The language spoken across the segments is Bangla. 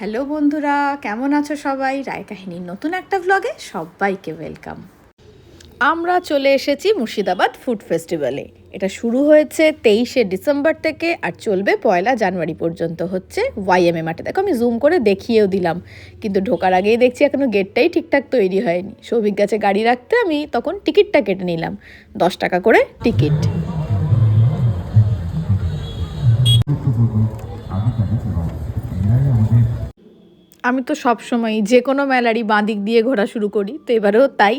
হ্যালো বন্ধুরা, কেমন আছো সবাই? রায় কাহিনীর নতুন একটা ব্লগে সবাইকে ওয়েলকাম আমরা চলে এসেছি মুর্শিদাবাদ ফুড ফেস্টিভ্যালে এটা শুরু হয়েছে তেইশে ডিসেম্বর থেকে আর চলবে পয়লা জানুয়ারি পর্যন্ত হচ্ছে ওয়াইএমএ মাঠে। দেখো, আমি জুম করে দেখিয়েও দিলাম, কিন্তু ঢোকার আগেই দেখছি এখনও গেটটাই ঠিকঠাক তৈরি হয়নি। সৌভিক গাছে গাড়ি রাখতে, আমি তখন টিকিটটা কেটে নিলাম, দশ টাকা করে টিকিট আমি তো সব সময় যে কোনো মেলারই বাঁ দিক দিয়ে ঘোরা শুরু করি, তো এবারেও তাই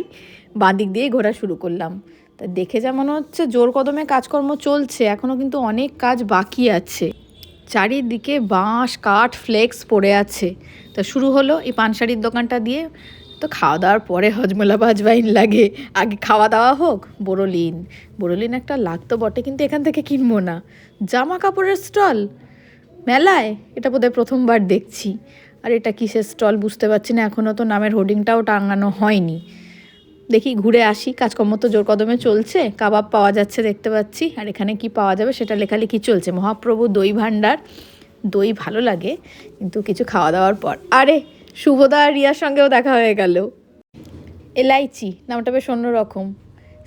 বাঁ দিক দিয়ে ঘোরা শুরু করলাম। তা দেখে যা মনে হচ্ছে জোর কদমে কাজকর্ম চলছে এখনও কিন্তু অনেক কাজ বাকি আছে। চারিদিকে বাঁশ, কাঠ, ফ্লেক্স পড়ে আছে। তা শুরু হলো এই পানশাড়ির দোকানটা দিয়ে, তো খাওয়া দাওয়ার পরে হজমোলা বাজবাইন লাগে। আগে খাওয়া দাওয়া হোক, বোরোলিন। বোরোলিন একটা লাগতো বটে, কিন্তু এখান থেকে কিনবো না। জামা কাপড়ের স্টল। মেলায়? এটা বোধহয় প্রথমবার দেখছি। আর এটা কিসের স্টল বুঝতে পারছি না এখনও তো নামের হোর্ডিংটাও টাঙানো হয়নি। দেখি ঘুরে আসি কাজকর্ম তো জোর কদমে চলছে কাবাব পাওয়া যাচ্ছে দেখতে পাচ্ছি। আর এখানে কি পাওয়া যাবে সেটা লেখালেখি চলছে। মহাপ্রভু দই ভাণ্ডার দই ভালো লাগে কিন্তু কিছু খাওয়া দাওয়ার পর। আরে শুভদা আর রিয়ার সঙ্গেও দেখা হয়ে গেল। এলাইচি নামটা বেশ অন্যরকম।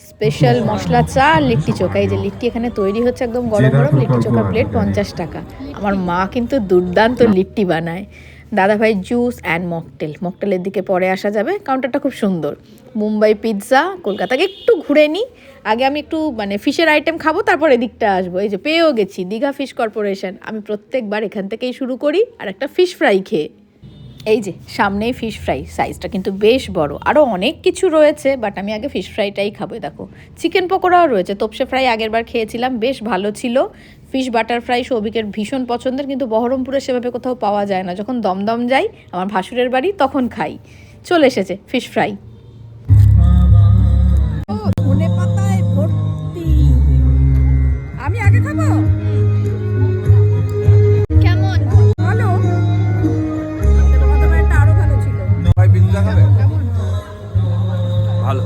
স্পেশাল মশলা চা আর লিট্টি চোখা। এই যে লিট্টি এখানে তৈরি হচ্ছে একদম গরম গরম লিট্টি চোখা প্লেট পঞ্চাশ টাকা। আমার মা কিন্তু দুর্দান্ত লিট্টি বানায়। দাদাভাই জুস অ্যান্ড মকটেল মকটেলের দিকে পরে আসা যাবে। কাউন্টারটা খুব সুন্দর। মুম্বাই পিৎজা কলকাতাকে একটু ঘুরে নিই আগে আমি একটু মানে ফিশের আইটেম খাব তারপর এদিকটা আসব। এই যে পেয়েও গেছি দীঘা ফিশ কর্পোরেশন। আমি প্রত্যেকবার এখান থেকেই শুরু করি আর একটা ফিশ ফ্রাই খেয়ে। এই যে সামনেই ফিশ ফ্রাই। সাইজটা কিন্তু বেশ বড়। আরও অনেক কিছু রয়েছে বাট আমি আগে ফিশ ফ্রাইটাই খাব দেখো। চিকেন পকোড়াও রয়েছে। তোপসে ফ্রাই আগের বার খেয়েছিলাম বেশ ভালো ছিল। ফিশ বাটার ফ্রাই সৌভিকের ভীষণ পছন্দের কিন্তু বহরমপুরে সেভাবে কোথাও পাওয়া যায় না। যখন দমদম যাই আমার ভাসুরের বাড়ি তখন খাই। চলে এসেছে ফিশ ফ্রাই। ধনে পাতায় ভর্তি। আমি আগে খাব? কেমন? ভালো। আরও ভালো ছিল। ভাই পিৎজা খাবে? ভালো।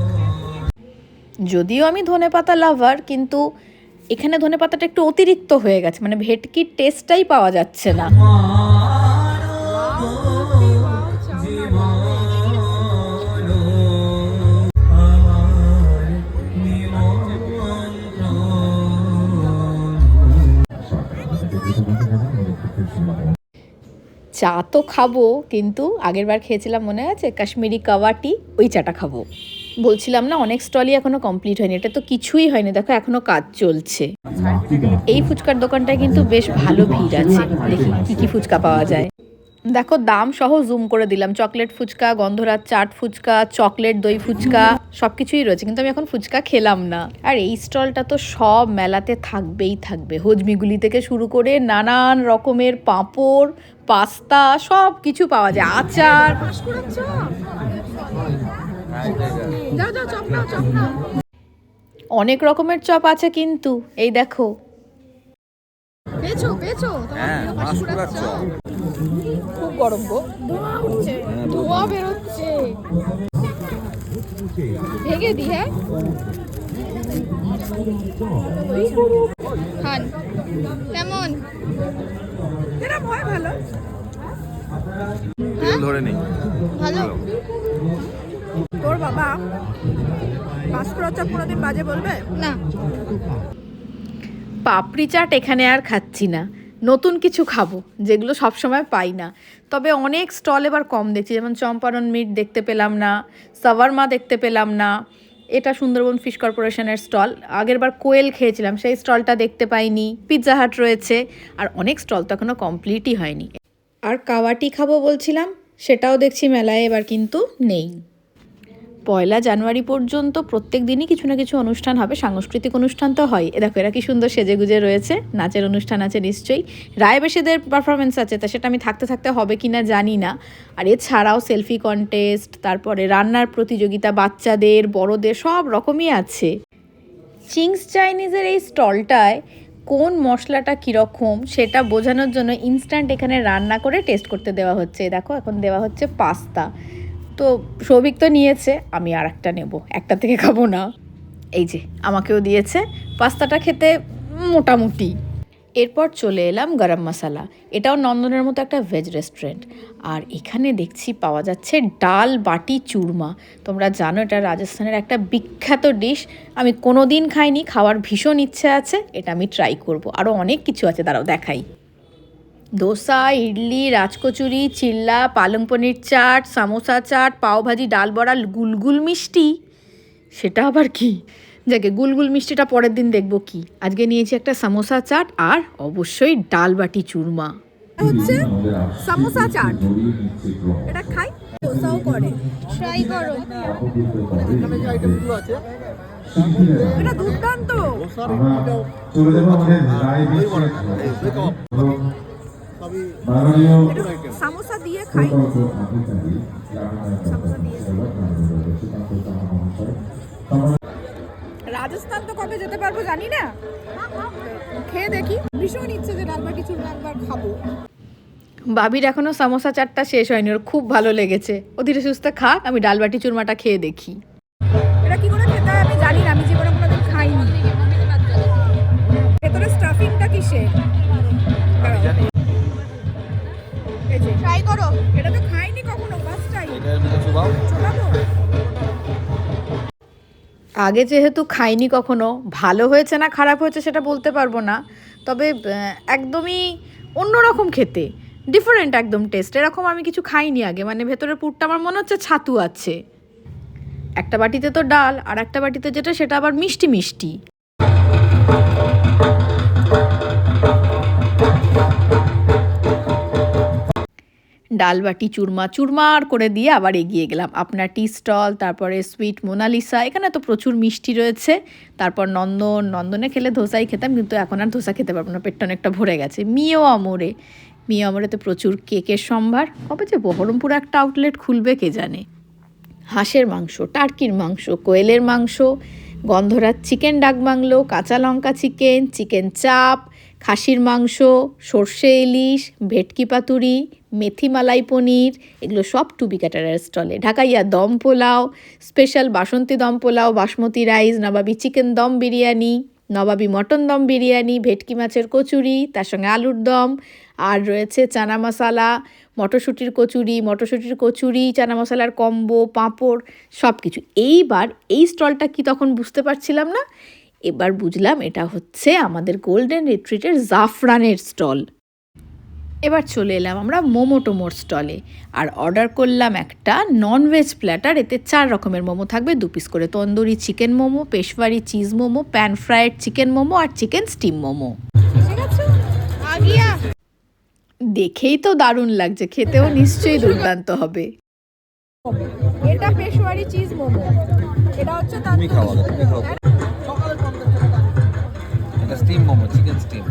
যদিও আমি ধনে পাতা লাভার কিন্তু এখানে ধনে পাতাটা একটু অতিরিক্ত হয়ে গেছে মানে ভেটকির টেস্টটাই পাওয়া যাচ্ছে না। চা তো খাব, কিন্তু আগের বার খেয়েছিলাম মনে আছে? কাশ্মীরি কাওয়াটি ওই চাটা খাব। বলছিলাম না, অনেক স্টলই এখনও কমপ্লিট হয়নি। এটা তো কিছুই হয়নি। দেখো, এখনও কাজ চলছে। এই ফুচকার দোকানটায় কিন্তু বেশ ভালো ভিড় আছে। দেখি কি কি ফুচকা পাওয়া যায়। দেখো, দাম সহ জুম করে দিলাম। চকলেট ফুচকা, গন্ধরাজ চাট ফুচকা চকলেট দই ফুচকা সব কিছুই রয়েছে। কিন্তু আমি এখন ফুচকা খেলাম না। আর এই স্টলটা তো সব মেলাতে থাকবেই থাকবে। হজমিগুলি থেকে শুরু করে নানান রকমের পাঁপড়, পাস্তা সব কিছু পাওয়া যায়। আচার। অনেক রকমের চপ আছে কিন্তু এই দেখো। হ্যাঁ খুব গরম গো। ধোঁয়া বেরোচ্ছে। ভেঙে দি হ্যাঁ? খান। কেমন? ভালো। ধরে নেই। ভালো। তোর বাবা পাঁচশো চপ কোনোদিন বাজে বলবে? না। পাপড়ি চাট এখানে আর খাচ্ছি না। নতুন কিছু খাব যেগুলো সবসময় পাই না। তবে অনেক স্টল এবার কম দেখছি যেমন চম্পারণ মিট দেখতে পেলাম না সাভারমা দেখতে পেলাম না এটা সুন্দরবন ফিশ কর্পোরেশনের স্টল। আগেরবার কোয়েল খেয়েছিলাম সেই স্টলটা দেখতে পাইনি। পিৎজা হাট রয়েছে আর অনেক স্টল তো এখনও কমপ্লিটই হয়নি। আর কাওয়াটি খাব বলছিলাম সেটাও দেখছি মেলায় এবার কিন্তু নেই। পয়লা জানুয়ারি পর্যন্ত প্রত্যেক দিনই কিছু না কিছু অনুষ্ঠান হবে, সাংস্কৃতিক অনুষ্ঠান তো হয়। এ দেখো, এরা কি সুন্দর সেজেগুজে রয়েছে, নাচের অনুষ্ঠান আছে নিশ্চয়ই। রায়বেশিদের পারফরমেন্স আছে, তা সেটা আমি থাকতে থাকতে হবে কি না জানি না। আর এছাড়াও সেলফি কন্টেস্ট তারপরে রান্নার প্রতিযোগিতা, বাচ্চাদের, বড়দের, সব রকমই আছে। চিংস চাইনিজের এই স্টলটায় কোন মশলাটা কীরকম, সেটা বোঝানোর জন্য ইনস্ট্যান্ট এখানে রান্না করে টেস্ট করতে দেওয়া হচ্ছে। দেখো, এখন দেওয়া হচ্ছে পাস্তা। তো সৌভিক তো নিয়েছে, আমি আর একটা নেব। একটা থেকে খাব না। এই যে, আমাকেও দিয়েছে। পাস্তাটা খেতে মোটামুটি। এরপর চলে এলাম গরম মশালা। এটাও নন্দনের মতো একটা ভেজ রেস্টুরেন্ট আর এখানে দেখছি পাওয়া যাচ্ছে ডাল বাটি চুরমা। তোমরা জানো, এটা রাজস্থানের একটা বিখ্যাত ডিশ আমি কোনো দিন খাইনি, খাওয়ার ভীষণ ইচ্ছে আছে। এটা আমি ট্রাই করব। আরও অনেক কিছু আছে তারাও দেখাই। দোসা ইডলি রাজকচুরি চিল্লা পালং পনির চাট সামোসা চাট পাওভাজি ডাল বড়া গুলগুল মিষ্টি। সেটা আবার কি? যাকে গুলগুল মিষ্টিটা পরের দিন দেখব কি? আজকে নিয়েছি একটা সামোসা চাট আর অবশ্যই ডাল বাটি চুরমা। হচ্ছে সামোসা চাট। এটা খাই দোসাও করে। ট্রাই করো এটা দুর্দান্ত। সামোসা দিয়ে খাই। রাজস্থান তো কবে যেতে পারব জানি না। খেয়ে দেখি। ভীষণ ইচ্ছে যে ডালবাটি চুরমা একবার খাব। বাবির এখনও সামোসা চাটটা শেষ হয়নি ওর খুব ভালো লেগেছে। ও ধীরে সুস্থে খাক আমি ডালবাটি চুরমাটা খেয়ে দেখি। এটা কি করে খেতে হয় আমি জানি না আমি জীবনে কোনোদিন খাইনি। ভেতরে স্টাফিংটা কিসের? ট্রাই করো। এটা তো খাইনি কখনো ফার্স্ট টাইম মধ্যে চুবাও। আগে যেহেতু খাইনি কখনো ভালো হয়েছে না খারাপ হয়েছে সেটা বলতে পারব না তবে একদমই অন্যরকম খেতে ডিফারেন্ট একদম টেস্ট এরকম আমি কিছু খাইনি আগে মানে ভেতরের পুরটা আমার মনে হচ্ছে ছাতু আছে। একটা বাটিতে তো ডাল আর একটা বাটিতে যেটা সেটা আবার মিষ্টি মিষ্টি। ডাল বাটি চুরমা, চুরমার করে দিয়ে আবার এগিয়ে গেলাম। আপনার টি স্টল, তারপরে সুইট মোনালিসা, এখানে তো প্রচুর মিষ্টি রয়েছে। তারপর নন্দন, নন্দনে খেলে ধোসাই খেতাম, কিন্তু এখন আর ধোসা খেতে পারব না, পেটটা অনেকটা ভরে গেছে। মিও আমরে মিও আমরেতে প্রচুর কেকের সম্ভার। কবে যে বহরমপুর একটা আউটলেট খুলবে কে জানে? হাঁসের মাংস, টার্কির মাংস, কোয়েলের মাংস, গন্ধরাজ চিকেন ডাক বাংলো কাঁচা লঙ্কা চিকেন চিকেন চাপ খাসির মাংস, সর্ষে ইলিশ, ভেটকি পাতুরি, মেথি মালাই পনির, এগুলো সব টুবি ক্যাটারের স্টলে ঢাকাইয়া দম পোলাও স্পেশাল বাসন্তী দম পোলাও, বাসমতি রাইস নবাবি চিকেন দম বিরিয়ানি, নবাবি মটন দম বিরিয়ানি, ভেটকি মাছের কচুরি, তার সঙ্গে আলুর দম, আর রয়েছে চানা মশালা, মটরশুঁটির কচুরি মটরশুঁটির কচুরি, চানা মশলার কম্বো পাঁপড় সব কিছু এইবার এই স্টলটা কি তখন বুঝতে পারছিলাম না? এবার বুঝলাম এটা হচ্ছে আমাদের গোল্ডেন রিট্রিটের জাফরানের স্টল এবার চলে এলাম আমরা মোমো টোমোর স্টলে আর অর্ডার করলাম একটা ননভেজ প্ল্যাটার এতে চার রকমের মোমো থাকবে। দু পিস করে tandoori chicken momo Peshawari cheese momo pan fried chicken momo আর চিকেন স্টিম মোমো দেখেই তো দারুণ লাগছে খেতেও নিশ্চয়ই দুর্দান্ত হবে। এটা পেশোয়ারি চিজ মোমো এটা হচ্ছে এটা স্টিম মোমো চিকেন স্টিম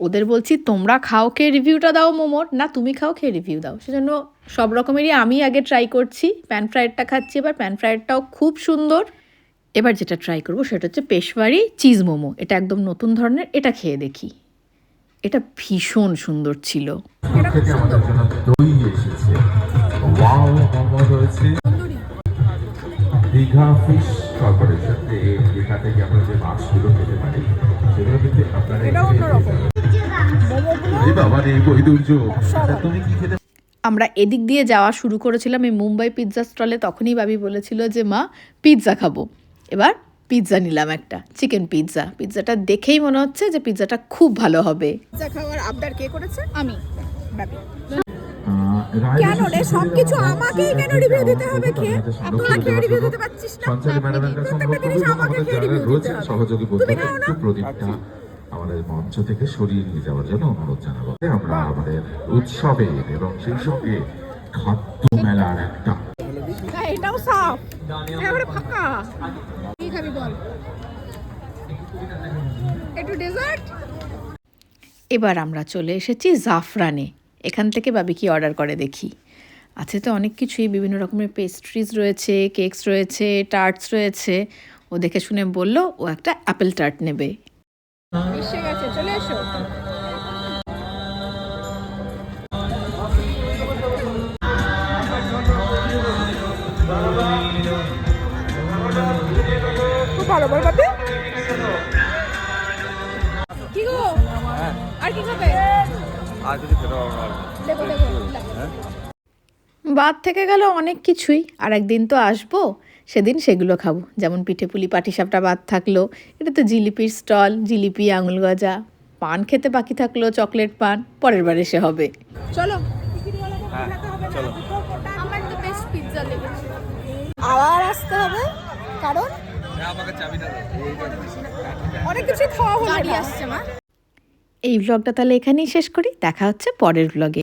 ওদের বলছি, তোমরা খাও, খেয়ে রিভিউটা দাও মোমোর। না, তুমি খাও, খেয়ে রিভিউ দাও। সেজন্য সব রকমেরই আমি আগে ট্রাই করছি। প্যান ফ্রাইডটা খাচ্ছি, এবার প্যান ফ্রাইডটাও খুব সুন্দর। এবার যেটা ট্রাই করব, সেটা হচ্ছে পেশওয়ারি চিজ মোমো। এটা একদম নতুন ধরনের, এটা খেয়ে দেখি। এটা ভীষণ সুন্দর ছিল। থেকে আমাদের জন্য দই এসেছে। ওয়াও মোমো রয়েছে দীঘা ফিশ কর্পোরেশন দীঘা থেকে আমরা যে মাছগুলো খেতে পারি সেগুলো কিন্তু আপনারা এই বাবা রে বই দুর্যোগ তুমি কি খেতে আমরা এদিক দিয়ে যাওয়া শুরু করেছিলাম এই মুম্বাই পিৎজা স্টলে তখনই বাবি বলেছিল যে মা পিৎজা খাব। এবার পিৎজা নিলাম একটা চিকেন পিৎজা। পিৎজাটা দেখেই মনে হচ্ছে যে পিৎজাটা খুব ভালো হবে। পিৎজা খাওয়ার আবদার কে করেছে? আমি। কেন রে সবকিছু আমাকেই কেন রিভিউ দিতে হবে আমাদের তোরা খেয়ে রিভিউ দিতে পারছিস না? সঞ্চালী ম্যাডামের কাছে অনুরোধ আমাদের যারা। সহযোগী বন্ধুরা একটু প্রদীপটা আমাদের মঞ্চ থেকে সরিয়ে নিয়ে যাওয়ার জন্য অনুরোধ জানাব। আমরা আমাদের উৎসবের এবং সেই সঙ্গে খাদ্য মেলার একটা এটাও সাফ এবারে ফাঁকা। কি খাবি বল। একটু ডেজার্ট এবার আমরা চলে এসেছি জাফরানে। এখান থেকে বাবি কি অর্ডার করে দেখি। আছে তো অনেক কিছুই বিভিন্ন রকমের পেস্ট্রিজ রয়েছে কেকস রয়েছে টার্টস রয়েছে। ও দেখে শুনে বলল ও একটা অ্যাপেল টার্ট নেবে। চলে এসো। কি গো? হ্যাঁ। আর কি খাবে? আর কিছু খেতে পারব না। দেখো দেখো হ্যাঁ। বাদ থেকে গেল অনেক কিছুই। আর একদিন তো আসব সেদিন সেগুলো খাব। যেমন পিঠে পুলি পাটিসাপটা বাদ থাকল। এটা তো জিলিপির স্টল জিলিপি আঙুল গজা। পান খেতে বাকি থাকল চকলেট পান। পরের বার এসে হবে। চলো। হ্যাঁ আবার আসতে হবে কারণ এই ব্লগটা তাহলে এখানেই শেষ করি। দেখা হচ্ছে পরের ভ্লগে